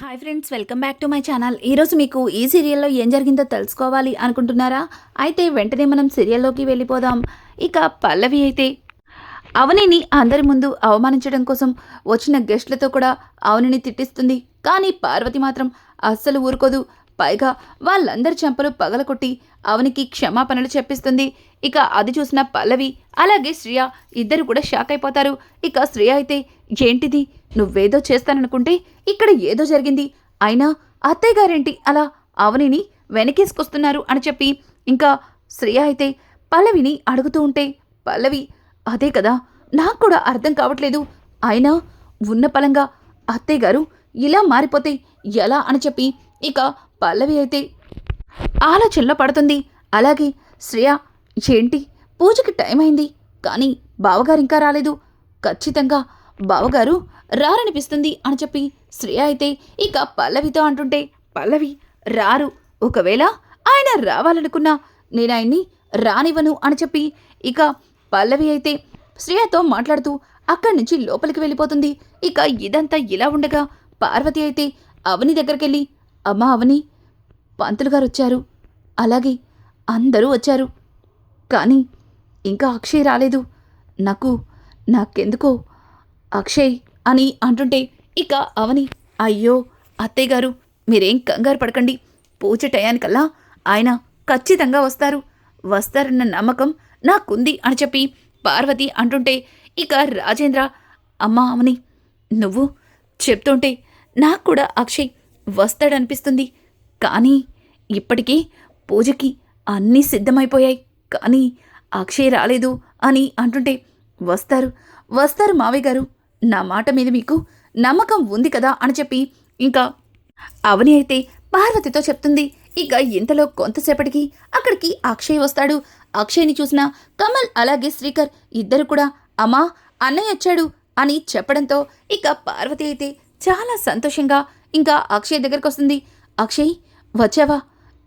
Hi friends welcome back to my channel ఈరోజు మీకు ఈ సీరియల్లో ఏం జరిగిందో తెలుసుకోవాలి అనుకుంటున్నారా? అయితే వెంటనే మనం సీరియల్లోకి వెళ్ళిపోదాం. ఇక పల్లవి అయితే అవనిని అందరి ముందు అవమానించడం కోసం వచ్చిన గెస్ట్లతో కూడా అవనిని తిట్టిస్తుంది. కానీ పార్వతి మాత్రం అస్సలు ఊరుకోదు. పైగా వాళ్ళందరి చెంపలు పగలకొట్టి అవనికి క్షమాపణలు చెప్పిస్తుంది. ఇక అది చూసిన పల్లవి అలాగే శ్రియ ఇద్దరు కూడా షాక్ అయిపోతారు. ఇక శ్రియ అయితే ఏంటిది? నువ్వేదో చేస్తాననుకుంటే ఇక్కడ ఏదో జరిగింది. అయినా అత్తయ్య గారేంటి అలా అవనిని వెనకేసుకొస్తున్నారు అని చెప్పి ఇంకా శ్రేయ అయితే పల్లవిని అడుగుతూ ఉంటే పల్లవి అదే కదా నాకు కూడా అర్థం కావట్లేదు. అయినా ఉన్న పలంగా అత్తయ్య గారు ఇలా మారిపోతే ఎలా? అని చెప్పి ఇక పల్లవి అయితే ఆలోచనలో పడుతుంది. అలాగే శ్రేయ ఏంటి? పూజకి టైం అయింది. కానీ బావగారు ఇంకా రాలేదు. ఖచ్చితంగా బావగారు రారనిపిస్తుంది అని చెప్పి శ్రేయ అయితే ఇక పల్లవితో అంటుంటే పల్లవి రారు. ఒకవేళ ఆయన రావాలనుకున్నా నేను ఆయన్ని రానివ్వను అని చెప్పి ఇక పల్లవి అయితే శ్రేయతో మాట్లాడుతూ అక్కడి నుంచి లోపలికి వెళ్ళిపోతుంది. ఇక ఇదంతా ఇలా ఉండగా పార్వతి అయితే అవని దగ్గరికెళ్ళి అమ్మా అవని పంతులు గారు వచ్చారు. అలాగే అందరూ వచ్చారు. కానీ ఇంకా అక్షయ్ రాలేదు. నాకు నాకెందుకో అక్షయ్ అని అంటుంటే ఇక అవని అయ్యో అత్తయ్య గారు మీరేం కంగారు పడకండి. పూజ టయానికల్లా ఆయన ఖచ్చితంగా వస్తారు. వస్తారన్న నమ్మకం నాకుంది అని చెప్పి పార్వతి అంటుంటే ఇక రాజేంద్ర అమ్మా అవని నువ్వు చెప్తుంటే నాకు కూడా అక్షయ్ వస్తాడనిపిస్తుంది. కానీ ఇప్పటికీ పూజకి అన్నీ సిద్ధమైపోయాయి. కానీ అక్షయ్ రాలేదు అని అంటుంటే వస్తారు వస్తారు మావయ్య గారు. నా మాట మీద మీకు నమ్మకం ఉంది కదా అని చెప్పి ఇంకా అవని అయితే పార్వతితో చెప్తుంది. ఇక ఇంతలో కొంతసేపటికి అక్కడికి అక్షయ్ వస్తాడు. అక్షయ్ని చూసిన కమల్ అలాగే శ్రీకర్ ఇద్దరు కూడా అమ్మా అన్నయ్య వచ్చాడు అని చెప్పడంతో ఇక పార్వతి అయితే చాలా సంతోషంగా ఇంకా అక్షయ్ దగ్గరకు వస్తుంది. అక్షయ్ వచ్చావా?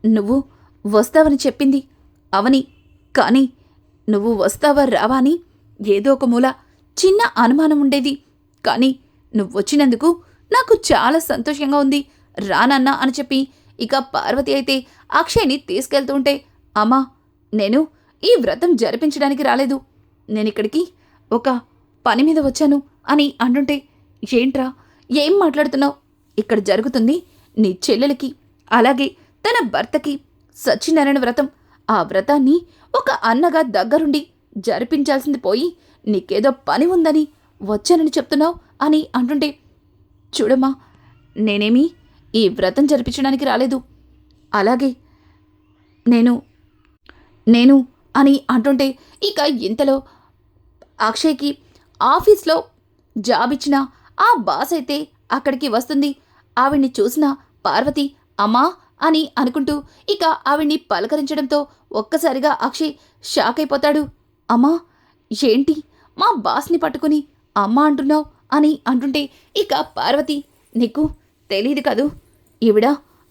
నువ్వు వస్తావని చెప్పింది అవని. కానీ నువ్వు వస్తావా రావా అని ఏదో ఒక మూల చిన్న అనుమానం ఉండేది. కానీ నువ్వు వచ్చినందుకు నాకు చాలా సంతోషంగా ఉంది. రానన్నా అని చెప్పి ఇక పార్వతి అయితే అక్షయ్ని తీసుకెళ్తుంటే అమ్మా నేను ఈ వ్రతం జరిపించడానికి రాలేదు. నేను ఇక్కడికి ఒక పని మీద వచ్చాను అని అంటుంటే ఏంట్రా ఏం మాట్లాడుతున్నావు? ఇక్కడ జరుగుతుంది నీ చెల్లెలకి అలాగే తన భర్తకి సత్యనారాయణ వ్రతం. ఆ వ్రతాన్ని ఒక అన్నగా దగ్గరుండి జరిపించాల్సింది పోయి నీకేదో పని ఉందని వచ్చానని చెప్తున్నావు అని అంటుంటే చూడమ్మా నేనేమి ఈ వ్రతం జరిపించడానికి రాలేదు. అలాగే నేను నేను అని అంటుంటే ఇక ఇంతలో అక్షయ్కి ఆఫీస్లో జాబ్ ఇచ్చిన ఆ బాస్ అయితే అక్కడికి వస్తుంది. ఆవిడ్ని చూసిన పార్వతి అమ్మా అని అనుకుంటూ ఇక ఆవిడ్ని పలకరించడంతో ఒక్కసారిగా అక్షయ్ షాక్ అయిపోతాడు. అమ్మా ఏంటి? మా బాస్ని పట్టుకుని అమ్మ అంటున్నావు అని అంటుంటే ఇక పార్వతి నీకు తెలియదు కదూ. ఈవిడ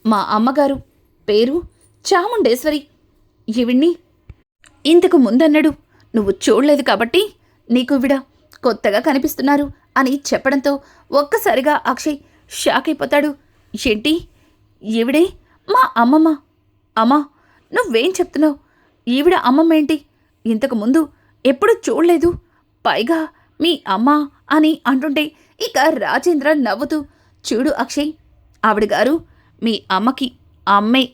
మా అమ్మగారు పేరు చాముండేశ్వరి. ఈవిడ్ని ఇంతకు ముందన్నాడు నువ్వు చూడలేదు కాబట్టి నీకు ఈవిడ కొత్తగా కనిపిస్తున్నారు అని చెప్పడంతో ఒక్కసారిగా అక్షయ్ షాక్ అయిపోతాడు. ఏంటి? ఈవిడే మా అమ్మమ్మ. అమ్మా నువ్వేం చెప్తున్నావు? ఈవిడ అమ్మమ్మ ఏంటి? ఇంతకు ముందు ఎప్పుడు చూడలేదు? పైగా మీ అమ్మ అని అంటుంటే ఇక రాజేంద్ర నవ్వుతూ చూడు అక్షయ్ ఆవిడ గారు మీ అమ్మకి అమ్మే.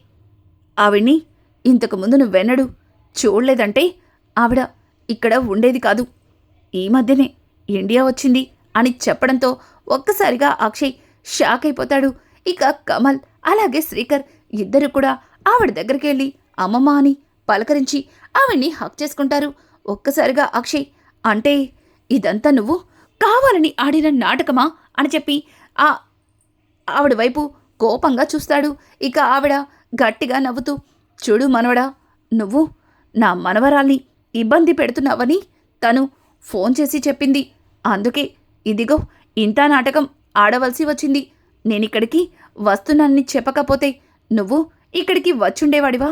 ఆవిడ్ని ఇంతకు ముందు నువ్వెన్నడు చూడలేదంటే ఆవిడ ఇక్కడ ఉండేది కాదు. ఈ మధ్యనే ఇండియా వచ్చింది అని చెప్పడంతో ఒక్కసారిగా అక్షయ్ షాక్ అయిపోతాడు. ఇక కమల్ అలాగే శ్రీకర్ ఇద్దరు కూడా ఆవిడ దగ్గరికి వెళ్ళి అమ్మమ్మ అని పలకరించి ఆవిడ్ని హక్ చేసుకుంటారు. ఒక్కసారిగా అక్షయ్ అంటే ఇదంతా నువ్వు కావాలని ఆడిన నాటకమా? అని చెప్పి ఆ ఆవిడ వైపు కోపంగా చూస్తాడు. ఇక ఆవిడ గట్టిగా నవ్వుతూ చూడు మనవడా నువ్వు నా మనవరాల్ని ఇబ్బంది పెడుతున్నావని తను ఫోన్ చేసి చెప్పింది. అందుకే ఇదిగో ఇంత నాటకం ఆడవలసి వచ్చింది. నేనిక్కడికి వస్తున్నానని చెప్పకపోతే నువ్వు ఇక్కడికి వచ్చుండేవాడివా?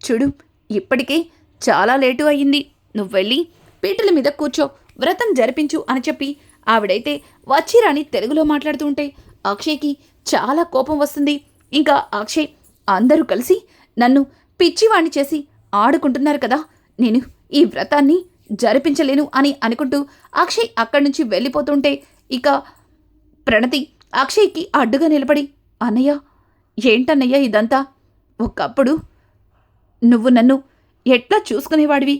చూడు ఇప్పటికే చాలా లేటు అయ్యింది నువ్వెళ్ళి పీటల మీద కూర్చో వ్రతం జరిపించు అని చెప్పి ఆవిడైతే వచ్చిరాని తెలుగులో మాట్లాడుతూ ఉంటే అక్షయ్కి చాలా కోపం వస్తుంది. ఇంకా అక్షయ్ అందరూ కలిసి నన్ను పిచ్చివాణ్ణి చేసి ఆడుకుంటున్నారు కదా నేను ఈ వ్రతాన్ని జరిపించలేను అని అనుకుంటూ అక్షయ్ అక్కడి నుంచి వెళ్ళిపోతుంటే ఇక ప్రణతి అక్షయ్కి అడ్డుగా నిలబడి అన్నయ్య ఏంటన్నయ్య ఇదంతా? ఒకప్పుడు నువ్వు నన్ను ఎట్లా చూసుకునేవాడివి?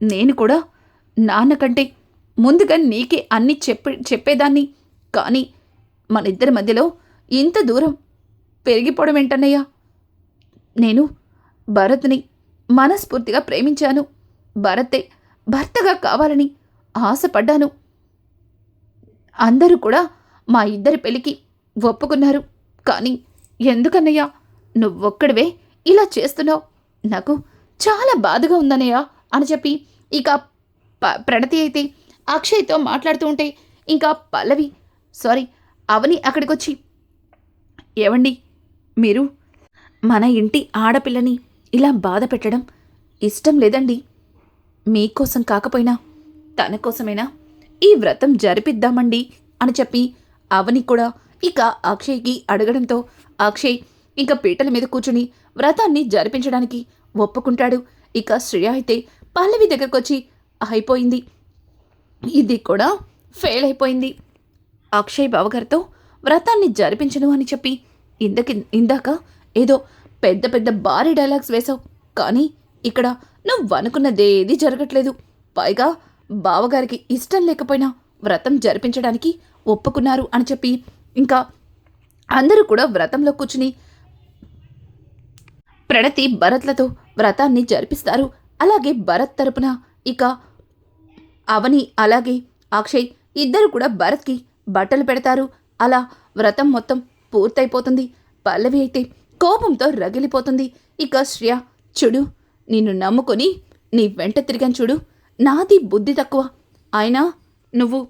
నేను కూడా నాన్న కంటే ముందుగా నీకే అన్ని చెప్పే చెప్పేదాన్ని. కానీ మన ఇద్దరి మధ్యలో ఇంత దూరం పెరిగిపోవడం ఏంటన్నయ్యా? నేను భరత్ని మనస్ఫూర్తిగా ప్రేమించాను. భరతే భర్తగా కావాలని ఆశపడ్డాను. అందరూ కూడా మా ఇద్దరి పెళ్ళికి ఒప్పుకున్నారు. కానీ ఎందుకన్నయ్యా? నువ్వొక్కడివే ఇలా చేస్తున్నావు. నాకు చాలా బాధగా ఉందనయ్యా అని చెప్పి ఇక ప ప్రణతి అయితే అక్షయ్తో మాట్లాడుతూ ఉంటే ఇంకా పల్లవి సారీ అవని అక్కడికొచ్చి ఏవండి మీరు మన ఇంటి ఆడపిల్లని ఇలా బాధ పెట్టడం ఇష్టం లేదండి. మీకోసం కాకపోయినా తన కోసమైనా ఈ వ్రతం జరిపిద్దామండి అని చెప్పి అవని కూడా ఇక అక్షయ్కి అడగడంతో అక్షయ్ ఇక పీటల మీద కూర్చుని వ్రతాన్ని జరిపించడానికి ఒప్పుకుంటాడు. ఇక శ్రేయ అయితే పల్లవి దగ్గరకు వచ్చి అయిపోయింది. ఇది కూడా ఫెయిల్ అయిపోయింది. అక్షయ్ బావగారితో వ్రతాన్ని జరిపించను అని చెప్పి ఇందకి ఇందాక ఏదో పెద్ద పెద్ద భారీ డైలాగ్స్ వేశావు. కానీ ఇక్కడ నువ్వు అనుకున్నదేది జరగట్లేదు. పైగా బావగారికి ఇష్టం లేకపోయినా వ్రతం జరిపించడానికి ఒప్పుకున్నారు అని చెప్పి ఇంకా అందరూ కూడా వ్రతంలో కూర్చుని ప్రణతి భరత్లతో వ్రతాన్ని జరిపిస్తారు. అలాగే భరత్ తరపున ఇక అవని అలాగే అక్షయ్ ఇద్దరు కూడా భరత్కి బట్టలు పెడతారు. అలా వ్రతం మొత్తం పూర్తయిపోతుంది. పల్లవి అయితే కోపంతో రగిలిపోతుంది. ఇక శ్రియ చూడు నిన్ను నమ్ముకొని నీ వెంట తిరిగాను చూడు. నాది బుద్ధి తక్కువ. అయినా నువ్వు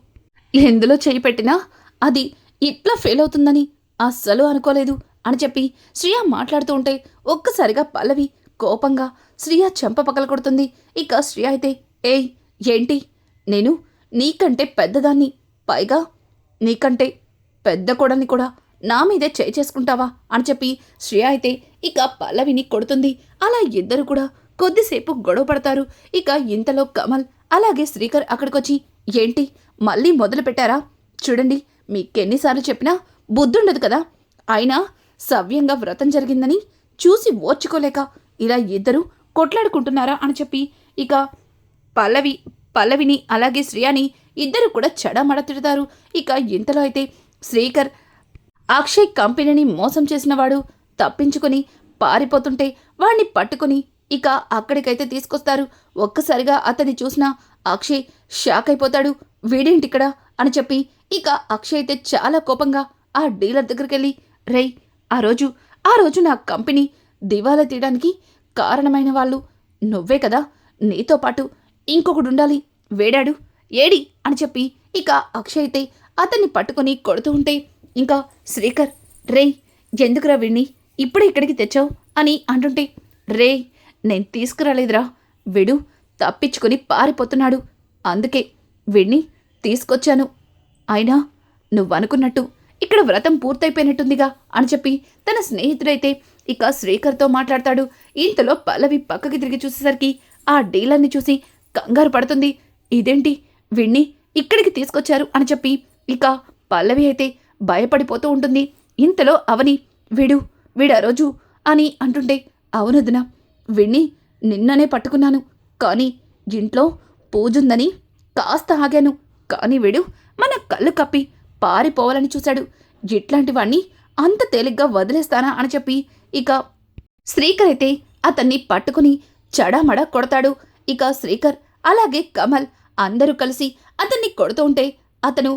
ఎందులో చేయి పెట్టినా అది ఇట్లా ఫెయిల్ అవుతుందని అస్సలు అనుకోలేదు అని చెప్పి శ్రియ మాట్లాడుతూ ఉంటే ఒక్కసారిగా పల్లవి కోపంగా శ్రియ చెంప పగల కొడుతుంది ఇక శ్రియ అయితే ఏయ్ ఏంటి? నేను నీకంటే పెద్దదాన్ని. పైగా నీకంటే పెద్ద కొడని కూడా నా మీదే చేయి చేసుకుంటావా అని చెప్పి శ్రేయ అయితే ఇక పల్లవిని కొడుతుంది. అలా ఇద్దరు కూడా కొద్దిసేపు గొడవ పడతారు. ఇక ఇంతలో కమల్ అలాగే శ్రీకర్ అక్కడికొచ్చి ఏంటి మళ్ళీ మొదలు పెట్టారా? చూడండి మీకెన్నిసార్లు చెప్పినా బుద్ధుండదు కదా. అయినా సవ్యంగా వ్రతం జరిగిందని చూసి ఓర్చుకోలేక ఇలా ఇద్దరు కొట్లాడుకుంటున్నారా? అని చెప్పి ఇక పల్లవి పల్లవిని అలాగే శ్రేయాని ఇద్దరు కూడా చెడమడ తిడతారు ఇక ఇంతలో అయితే శ్రీకర్ అక్షయ్ కంపెనీని మోసం చేసినవాడు తప్పించుకొని పారిపోతుంటే వాణ్ణి పట్టుకుని ఇక అక్కడికైతే తీసుకొస్తారు. ఒక్కసారిగా అతన్ని చూసిన అక్షయ్ షాక్ అయిపోతాడు. వీడేంటిక్కడ అని చెప్పి ఇక అక్షయ్ అయితే చాలా కోపంగా ఆ డీలర్ దగ్గరికి వెళ్ళి రేయ్ ఆ రోజు ఆ రోజు నా కంపెనీ దివాలా తీయడానికి కారణమైన వాళ్ళు నువ్వే కదా. నీతో పాటు ఇంకొకడు ఉండాలి. వేడాడు ఏడి అని చెప్పి ఇక అక్షయ్ అయితే అతన్ని పట్టుకొని కొడుతూ ఉంటే ఇంకా శ్రీకర్ రేయ్ ఎందుకురా వీణ్ణి? ఇప్పుడే ఇక్కడికి తెచ్చావు అని అంటుంటే రే నేను తీసుకురాలేదురా. విడు తప్పించుకొని పారిపోతున్నాడు. అందుకే వీణ్ణి తీసుకొచ్చాను. అయినా నువ్వనుకున్నట్టు ఇక్కడ వ్రతం పూర్తయిపోయినట్టుందిగా అని చెప్పి తన స్నేహితుడైతే ఇక శ్రీకర్తో మాట్లాడతాడు. ఇంతలో పల్లవి పక్కకి తిరిగి చూసేసరికి ఆ డీలర్ని చూసి కంగారు పడుతుంది. ఇదేంటి? వీణ్ణి ఇక్కడికి తీసుకొచ్చారు అని చెప్పి ఇక పల్లవి అయితే భయపడిపోతూ ఉంటుంది. ఇంతలో అవని వీడు వీడా రోజు అని అంటుంటే అవునదున వీణ్ణి నిన్ననే పట్టుకున్నాను. కానీ ఇంట్లో పూజుందని కాస్త ఆగాను. కానీ వీడు మన కళ్ళు కప్పి పారిపోవాలని చూశాడు. ఇట్లాంటి వాణ్ణి అంత తేలిగ్గా వదిలేస్తానా? అని చెప్పి ఇక శ్రీకర్ అయితే అతన్ని పట్టుకుని చడామడా కొడతాడు. ఇక శ్రీకర్ అలాగే కమల్ అందరూ కలిసి అతన్ని కొడుతూ ఉంటే అతను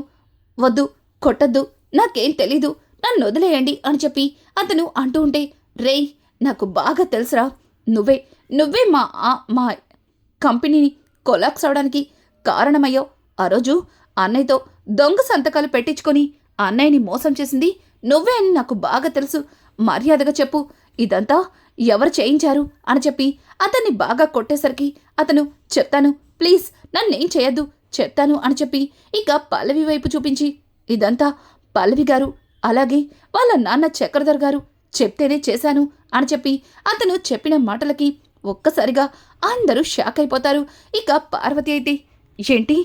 వద్దు కొట్టద్దు నాకేం తెలీదు నన్ను వదిలేయండి అని చెప్పి అతను అంటూ ఉంటే రేయ్ నాకు బాగా తెలుసురా నువ్వే నువ్వే మా మా కంపెనీని కొలాక్స్ అవడానికి కారణమయ్యో ఆ రోజు అన్నయ్యతో దొంగ సంతకాలు పెట్టించుకొని అన్నయ్యని మోసం చేసింది నువ్వే అని నాకు బాగా తెలుసు. మర్యాదగా చెప్పు ఇదంతా ఎవరు చేయించారు? అని చెప్పి అతన్ని బాగా కొట్టేసరికి అతను చెప్తాను ప్లీజ్ నన్నేం చేయొద్దు చెప్తాను అని చెప్పి ఇక పల్లవి వైపు చూపించి ఇదంతా పల్లవి గారు అలాగే వాళ్ళ నాన్న చక్రధర్ గారు చెప్తేనే చేశాను అని చెప్పి అతను చెప్పిన మాటలకి ఒక్కసారిగా అందరూ షాక్ అయిపోతారు. ఇక పార్వతి అయితే ఏంటి?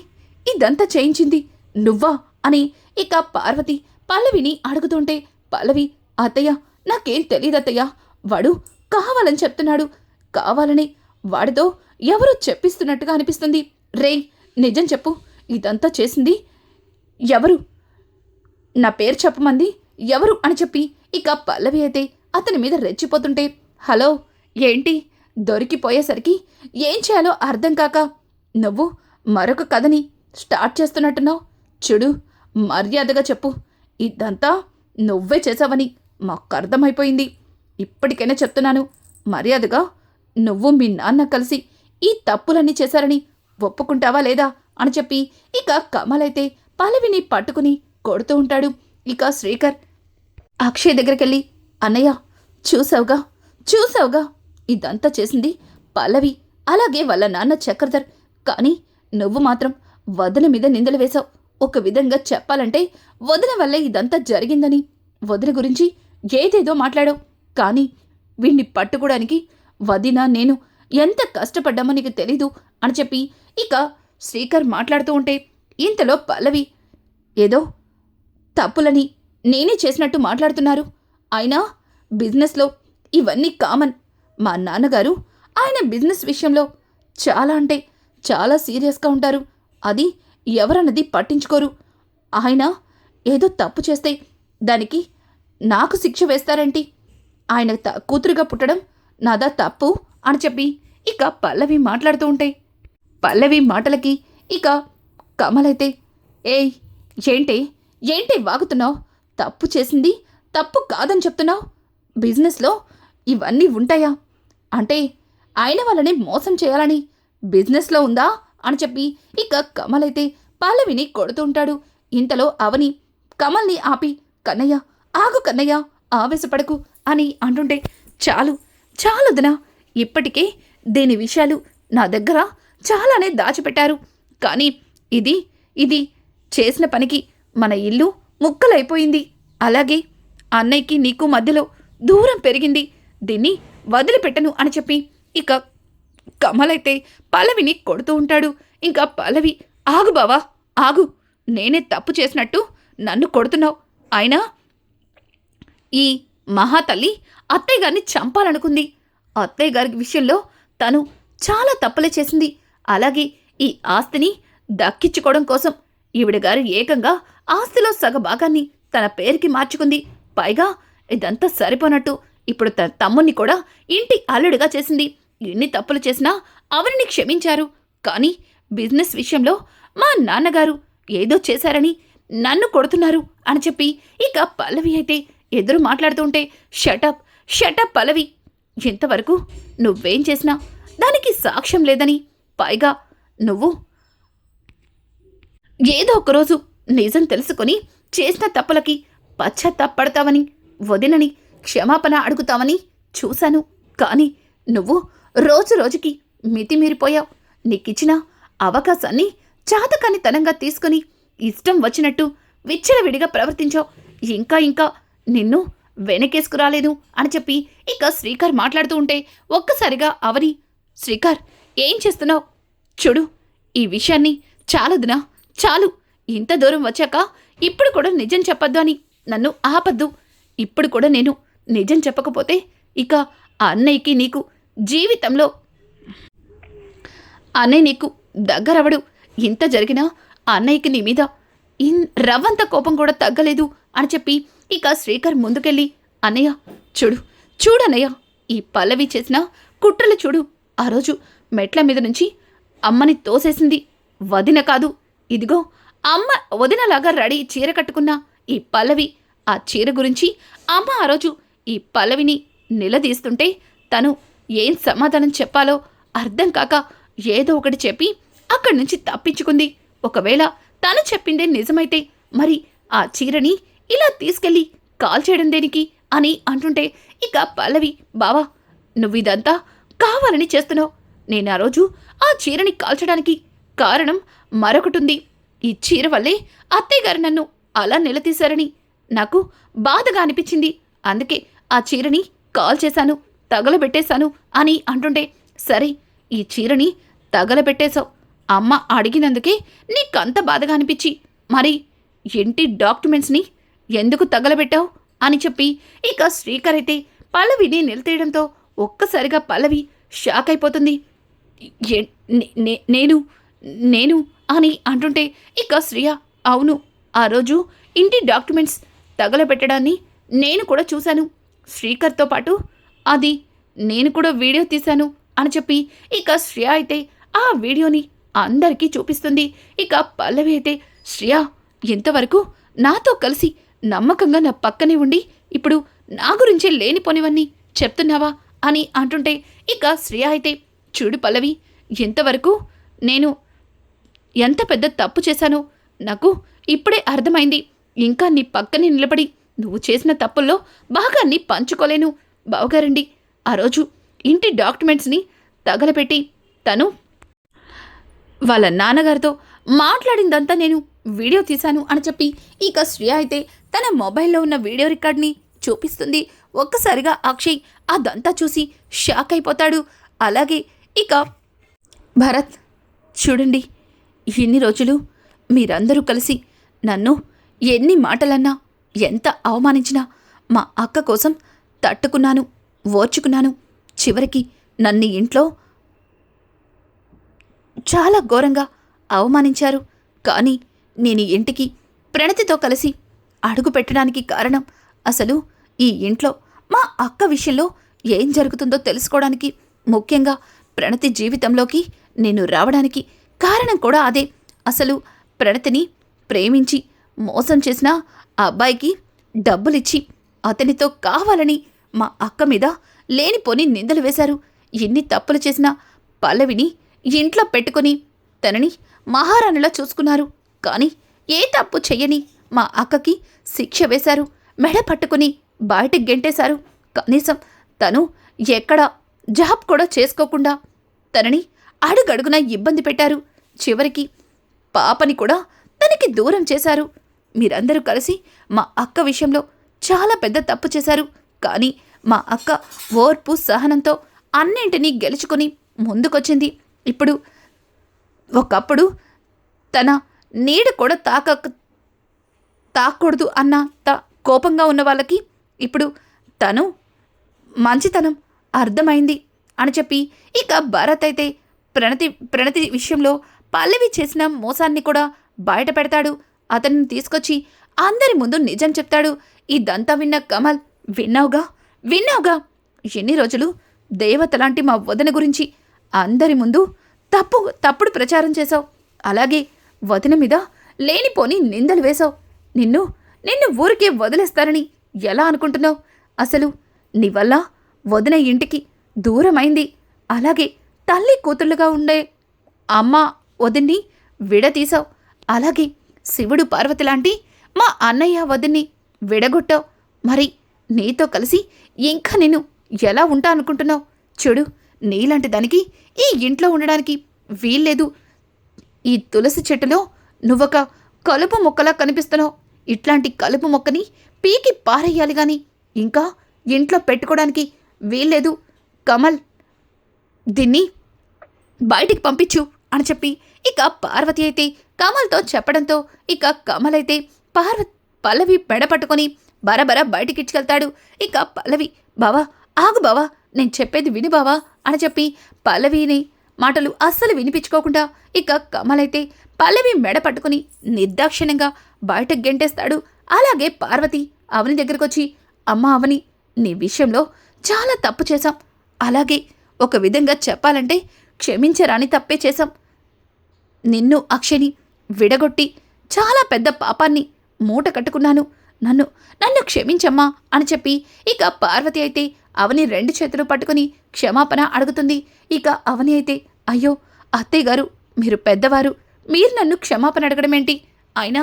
ఇదంతా చేయించింది నువ్వా? అని ఇక పార్వతి పల్లవిని అడుగుతుంటే పల్లవి అత్తయ్య నాకేం తెలియదత్తయ్య వాడు కావాలని చెప్తున్నాడు. కావాలని వాడితో ఎవరో చెప్పిస్తున్నట్టుగా అనిపిస్తుంది. రేయ్ నిజం చెప్పు. ఇదంతా చేసింది ఎవరు? నా పేరు చెప్పమంది ఎవరు అని చెప్పి ఇక పల్లవి అయితే అతని మీద రెచ్చిపోతుంటే హలో ఏంటి? దొరికిపోయేసరికి ఏం చేయాలో అర్థం కాక నువ్వు మరొక కథని స్టార్ట్ చేస్తున్నట్టున్నావు. చూడు మర్యాదగా చెప్పు. ఇదంతా నువ్వే చేసావని మాకు అర్థమైపోయింది. ఇప్పటికైనా చెప్తున్నాను. మర్యాదగా నువ్వు మీ నాన్న కలిసి ఈ తప్పులన్నీ చేశారని ఒప్పుకుంటావా లేదా అని చెప్పి ఇక కమల్ అయితే పట్టుకుని కొడుతూ ఉంటాడు. ఇక శ్రీకర్ అక్షయ్ దగ్గరికెళ్ళి అన్నయ్య చూసావుగా చూసావుగా ఇదంతా చేసింది పల్లవి. అలాగే వాళ్ళ నాన్న చక్రధర్. కానీ నువ్వు మాత్రం వదిన మీద నిందలు వేశావు. ఒక విధంగా చెప్పాలంటే వదిన వల్లే ఇదంతా జరిగిందని వదిన గురించి ఏదేదో మాట్లాడావు. కానీ వీణ్ణి పట్టుకోవడానికి వదిన నేను ఎంత కష్టపడ్డామో నీకు తెలీదు అని చెప్పి ఇక శ్రీకర్ మాట్లాడుతూ ఉంటే ఇంతలో పల్లవి ఏదో తప్పులని నేనే చేసినట్టు మాట్లాడుతున్నారు. అయినా బిజినెస్లో ఇవన్నీ కామన్. మా నాన్నగారు ఆయన బిజినెస్ విషయంలో చాలా అంటే చాలా సీరియస్గా ఉంటారు. అది ఎవరన్నది పట్టించుకోరు. ఆయన ఏదో తప్పు చేస్తే దానికి నాకు శిక్ష వేస్తారంటే? ఆయన త కూతురుగా పుట్టడం నాదా తప్పు అని చెప్పి ఇక పల్లవి మాట్లాడుతూ ఉంటే పల్లవి మాటలకి ఇక కమలైతే ఏయ్ ఏంటి ఏంటి వాగుతున్నావు? తప్పు చేసింది తప్పు కాదని చెప్తున్నావు? బిజినెస్లో ఇవన్నీ ఉంటాయా? అంటే ఆయన వాళ్ళని మోసం చేయాలని బిజినెస్లో ఉందా? అని చెప్పి ఇక కమల్ అయితే పల్లవిని కొడుతూ ఉంటాడు. ఇంతలో అవని కమల్ని ఆపి కన్నయ్య ఆగు కన్నయ్య ఆవేశపడకు అని అంటుంటే చాలు చాలు దినా. ఇప్పటికే దీని విషయాలు నా దగ్గర చాలానే దాచిపెట్టారు. కానీ ఇది ఇది చేసిన పనికి మన ఇల్లు ముక్కలైపోయింది. అలాగే అన్నయ్యకి నీకు మధ్యలో దూరం పెరిగింది. దీన్ని వదిలిపెట్టను అని చెప్పి ఇక కమలైతే పల్లవిని కొడుతూ ఉంటాడు. ఇంకా పల్లవి ఆగు బావా ఆగు. నేనే తప్పు చేసినట్టు నన్ను కొడుతున్నావు. అయినా ఈ మహాతల్లి అత్తయ్య గారిని చంపాలనుకుంది. అత్తయ్య గారి విషయంలో తను చాలా తప్పులే చేసింది. అలాగే ఈ ఆస్తిని దక్కించుకోవడం కోసం ఈవిడ గారు ఏకంగా ఆస్తిలో సగ భాగాన్ని తన పేరుకి మార్చుకుంది. పైగా ఇదంతా సరిపోనట్టు ఇప్పుడు తన తమ్ముణ్ణి కూడా ఇంటి అల్లుడిగా చేసింది. ఎన్ని తప్పులు చేసినా అవరిని క్షమించారు. కానీ బిజినెస్ విషయంలో మా నాన్నగారు ఏదో చేశారని నన్ను కొడుతున్నారు అని చెప్పి ఇక పల్లవి అయితే ఎదురు మాట్లాడుతుంటే షటప్ షటప్ పలవి ఇంతవరకు నువ్వేం చేసినా దానికి సాక్ష్యం లేదని. పైగా నువ్వు ఏదో ఒకరోజు నిజం తెలుసుకొని చేసిన తప్పులకి పశ్చాత్తాపడతావని వదినని క్షమాపణ అడుగుతావని చూశాను. కానీ నువ్వు రోజు రోజుకి మితిమీరిపోయావు. నీకిచ్చిన అవకాశాన్ని చాతకానితనంగా తీసుకుని ఇష్టం వచ్చినట్టు విచ్చలవిడిగా ప్రవర్తించావు. ఇంకా ఇంకా నిన్ను వెనకేసుకురాలేదు అని చెప్పి ఇక శ్రీకర్ మాట్లాడుతూ ఉంటే ఒక్కసారిగా అవని శ్రీకర్ ఏం చేస్తున్నావు? చూడు ఈ విషయాన్ని చాలదునా చాలు. ఇంత దూరం వచ్చాక ఇప్పుడు కూడా నిజం చెప్పొద్దు అని నన్ను ఆపద్దు. ఇప్పుడు కూడా నేను నిజం చెప్పకపోతే ఇక అన్నయ్యకి నీకు జీవితంలో అన్నయ్య నీకు దగ్గరవడు ఇంత జరిగినా అన్నయ్యకి నీ మీద ఇన్ రవ్వంత కోపం కూడా తగ్గలేదు అని చెప్పి ఇక శ్రీకర్ ముందుకెళ్ళి అన్నయ్య చూడు చూడన్నయ్య ఈ పల్లవి చేసిన కుట్రలు చూడు. ఆ రోజు మెట్ల మీద నుంచి అమ్మని తోసేసింది వదిన కాదు. ఇదిగో అమ్మ వదినలాగా రెడీ చీర కట్టుకున్న ఈ పల్లవి ఆ చీర గురించి అమ్మ ఆ రోజు ఈ పల్లవిని నిలదీస్తుంటే తను ఏం సమాధానం చెప్పాలో అర్థం కాక ఏదో ఒకటి చెప్పి అక్కడి నుంచి తప్పించుకుంది. ఒకవేళ తను చెప్పిందే నిజమైతే మరి ఆ చీరని ఇలా తీసుకెళ్ళి కాల్ చేయడం దేనికి అని అంటుంటే ఇక పల్లవి బావా నువ్వు ఇదంతా కావాలని చేస్తున్నావు. నేను ఆ రోజు ఆ చీరని కాల్చడానికి కారణం మరొకటుంది. ఈ చీర వల్లే అత్తయ్య గారు నన్ను అలా నిలదీశారని నాకు బాధగా అనిపించింది. అందుకే ఆ చీరని కాల్ చేశాను తగలబెట్టేశాను అని అంటుంటే సరే ఈ చీరని తగలబెట్టేశావు. అమ్మ అడిగినందుకే నీకంత బాధగా అనిపించి మరి ఇంటి డాక్యుమెంట్స్ని ఎందుకు తగలబెట్టావు? అని చెప్పి ఇక శ్రీకర్ అయితే పల్లవిని నిలతీయడంతో ఒక్కసారిగా పల్లవి షాక్ అయిపోతుంది. నేను నేను అని అంటుంటే ఇక శ్రియ అవును ఆ రోజు ఇంటి డాక్యుమెంట్స్ తగలబెట్టడాన్ని నేను కూడా చూశాను. శ్రీకర్తో పాటు అది నేను కూడా వీడియో తీశాను అని చెప్పి ఇక శ్రియ అయితే ఆ వీడియోని అందరికీ చూపిస్తుంది. ఇక పల్లవి అయితే శ్రియ ఇంతవరకు నాతో కలిసి నమ్మకంగా నా పక్కనే ఉండి ఇప్పుడు నా గురించే లేనిపోనివన్నీ చెప్తున్నావా? అని అంటుంటే ఇక శ్రియ అయితే చూడు పల్లవి ఇంతవరకు నేను ఎంత పెద్ద తప్పు చేశానో నాకు ఇప్పుడే అర్థమైంది. ఇంకా నీ పక్కనే నిలబడి నువ్వు చేసిన తప్పుల్లో భాగాన్ని పంచుకోలేను. బావగారండి ఆ రోజు ఇంటి డాక్యుమెంట్స్ని తగలపెట్టి తను వాళ్ళ నాన్నగారితో మాట్లాడిందంతా నేను వీడియో తీశాను అని చెప్పి ఇక శ్రియ అయితే తన మొబైల్లో ఉన్న వీడియో రికార్డ్ని చూపిస్తుంది. ఒక్కసారిగా అక్షయ్ అదంతా చూసి షాక్ అయిపోతాడు. అలాగే ఇక భరత్ చూడండి ఇన్ని రోజులు మీరందరూ కలిసి నన్ను ఎన్ని మాటలన్నా ఎంత అవమానించినా మా అక్క కోసం తట్టుకున్నాను ఓర్చుకున్నాను. చివరికి నన్ను ఇంట్లో చాలా ఘోరంగా అవమానించారు. కానీ నేను ఇంటికి ప్రణతితో కలిసి అడుగు పెట్టడానికి కారణం అసలు ఈ ఇంట్లో మా అక్క విషయంలో ఏం జరుగుతుందో తెలుసుకోవడానికి ముఖ్యంగా ప్రణతి జీవితంలోకి నేను రావడానికి కారణం కూడా అదే. అసలు ప్రణతిని ప్రేమించి మోసం చేసిన ఆ అబ్బాయికి డబ్బులిచ్చి అతనితో కావాలని మా అక్క మీద లేనిపోని నిందలు వేశారు. ఎన్ని తప్పులు చేసినా పల్లవిని ఇంట్లో పెట్టుకొని తనని మహారాణిలా చూసుకున్నారు. కానీ ఏ తప్పు చెయ్యని మా అక్కకి శిక్ష వేశారు. మెడ పట్టుకుని బయటికి గెంటేశారు. కనీసం తను ఎక్కడ జాబ్ కూడా చేసుకోకుండా తనని అడుగడుగున ఇబ్బంది పెట్టారు. చివరికి పాపని కూడా తనకి దూరం చేశారు. మీరందరూ కలిసి మా అక్క విషయంలో చాలా పెద్ద తప్పు చేశారు. కానీ మా అక్క ఓర్పు సహనంతో అన్నింటినీ గెలుచుకొని ముందుకొచ్చింది. ఇప్పుడు ఒకప్పుడు తన నీడ కూడా తాక తాకూడదు అన్న త కోపంగా ఉన్న వాళ్ళకి ఇప్పుడు తను మంచితనం అర్థమైంది అని చెప్పి ఇక భరత్ అయితే ప్రణతి ప్రణతి విషయంలో పల్లవి చేసిన మోసాన్ని కూడా బయట పెడతాడు. అతన్ని తీసుకొచ్చి అందరి ముందు నిజం చెప్తాడు. ఇదంతా విన్న కమల్ విన్నావుగా? విన్నావుగా? ఎన్ని రోజులు? దేవత లాంటి మా వదన గురించి అందరి ముందు తప్పు తప్పుడు ప్రచారం చేశావు. అలాగే వదిన మీద లేనిపోని నిందలు వేశావు. నిన్ను నిన్ను ఊరికే వదిలేస్తారని ఎలా అనుకుంటున్నావు? అసలు నీ వల్ల వదిన ఇంటికి దూరమైంది. అలాగే తల్లి కూతుళ్ళుగా ఉండే అమ్మ వదిన్ని విడతీసావు అలాగే శివుడు పార్వతి లాంటి మా అన్నయ్య వదిన్ని విడగొట్టావు. మరి నీతో కలిసి ఇంకా నేను ఎలా ఉంటా అనుకుంటున్నావు? చూడు నీలాంటి దానికి ఈ ఇంట్లో ఉండడానికి వీల్లేదు. ఈ తులసి చెట్టులో నువ్వొక కలుపు మొక్కలా కనిపిస్తున్నావు. ఇట్లాంటి కలుపు మొక్కని పీకి పారేయాలి గాని ఇంకా ఇంట్లో పెట్టుకోవడానికి వీల్లేదు. కమల్ దీన్ని బయటికి పంపించు అని చెప్పి ఇక పార్వతి అయితే కమల్తో చెప్పడంతో ఇక కమల్ అయితే పార్వ పల్లవి పెడపట్టుకొని బరబర బయటికి ఇచ్చుకెళ్తాడు. ఇక పల్లవి బావా ఆగు బావా నేను చెప్పేది విని బావా అని చెప్పి పల్లవిని మాటలు అస్సలు వినిపించుకోకుండా ఇక కమలైతే పల్లవి మెడ పట్టుకుని నిర్దాక్షిణ్యంగా బయటకు గెంటేస్తాడు. అలాగే పార్వతి అవని దగ్గరకొచ్చి అమ్మ అవని నీ విషయంలో చాలా తప్పు చేశాం. అలాగే ఒక విధంగా చెప్పాలంటే క్షమించరాని తప్పే చేశాం. నిన్ను అక్షని విడగొట్టి చాలా పెద్ద పాపాన్ని మూట కట్టుకున్నాను. నన్ను నన్ను క్షమించమ్మా అని చెప్పి ఇక పార్వతి అయితే అవని రెండు చేతులు పట్టుకుని క్షమాపణ అడుగుతుంది. ఇక అవని అయితే అయ్యో అత్తయ్య గారు మీరు పెద్దవారు మీరు నన్ను క్షమాపణ అడగడం ఏంటి అయినా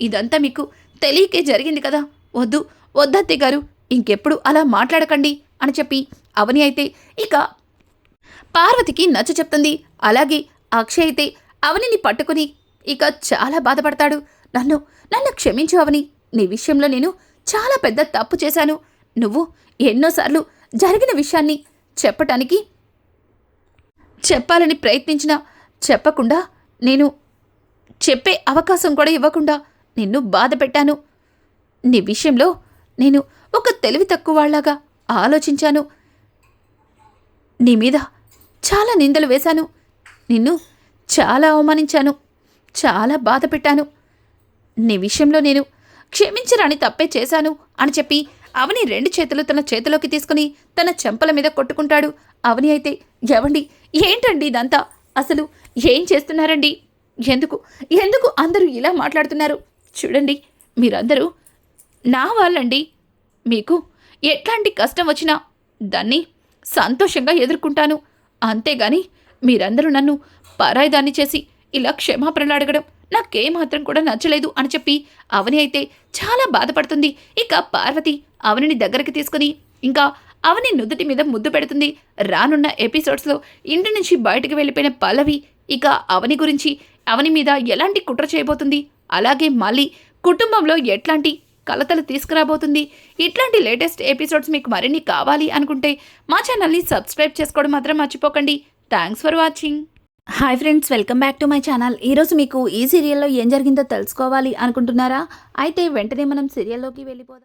ఇదంతా మీకు తెలియకే జరిగింది కదా. వద్దు వద్దత్తయ్య గారు ఇంకెప్పుడు అలా మాట్లాడకండి అని చెప్పి అవని అయితే ఇక పార్వతికి నచ్చ చెప్తుంది. అలాగే అక్షయ్ అయితే అవనిని పట్టుకుని ఇక చాలా బాధపడతాడు. నన్ను నన్ను క్షమించు అవని నీ విషయంలో నేను చాలా పెద్ద తప్పు చేశాను. నువ్వు ఎన్నోసార్లు జరిగిన విషయాన్ని చెప్పటానికి చెప్పాలని ప్రయత్నించినా చెప్పకుండా నేను చెప్పే అవకాశం కూడా ఇవ్వకుండా నిన్ను బాధ పెట్టాను. నీ విషయంలో నేను ఒక తెలివి తక్కువ ఆలోచించాను. నీ మీద చాలా నిందలు వేశాను. నిన్ను చాలా అవమానించాను. చాలా బాధ పెట్టాను. నీ విషయంలో నేను క్షమించరాని తప్పే చేశాను అని చెప్పి అవని రెండు చేతులు తన చేతిలోకి తీసుకుని తన చెంపల మీద కొట్టుకుంటాడు. అవని అయితే ఎవండి ఏంటండి ఇదంతా? అసలు ఏం చేస్తున్నారండి? ఎందుకు ఎందుకు అందరూ ఇలా మాట్లాడుతున్నారు? చూడండి మీరందరూ నా వాళ్ళండి. మీకు ఎట్లాంటి కష్టం వచ్చినా దాన్ని సంతోషంగా ఎదుర్కొంటాను. అంతేగాని మీరందరూ నన్ను పరాయిదాన్ని చేసి ఇలా క్షమాపణలు అడగడం నాకేమాత్రం కూడా నచ్చలేదు అని చెప్పి అవని అయితే చాలా బాధపడుతుంది. ఇక పార్వతి అవనిని దగ్గరికి తీసుకుని ఇంకా అవని నుదుటి మీద ముద్దు పెడుతుంది. రానున్న ఎపిసోడ్స్లో ఇంటి నుంచి బయటకు వెళ్ళిపోయిన పల్లవి ఇక అవని గురించి అవని మీద ఎలాంటి కుట్ర చేయబోతుంది? అలాగే మళ్ళీ కుటుంబంలో ఎట్లాంటి కలతలు తీసుకురాబోతుంది? ఇట్లాంటి లేటెస్ట్ ఎపిసోడ్స్ మీకు మరిన్ని కావాలి అనుకుంటే మా ఛానల్ని సబ్స్క్రైబ్ చేసుకోవడం మాత్రం మర్చిపోకండి. Thanks for watching. Hi friends welcome back to my channel ఈరోజు మీకు ఈ సీరియల్లో ఏం జరిగిందో తెలుసుకోవాలి అనుకుంటున్నారా? అయితే వెంటనే మనం సీరియల్లోకి వెళ్ళిపోదాం.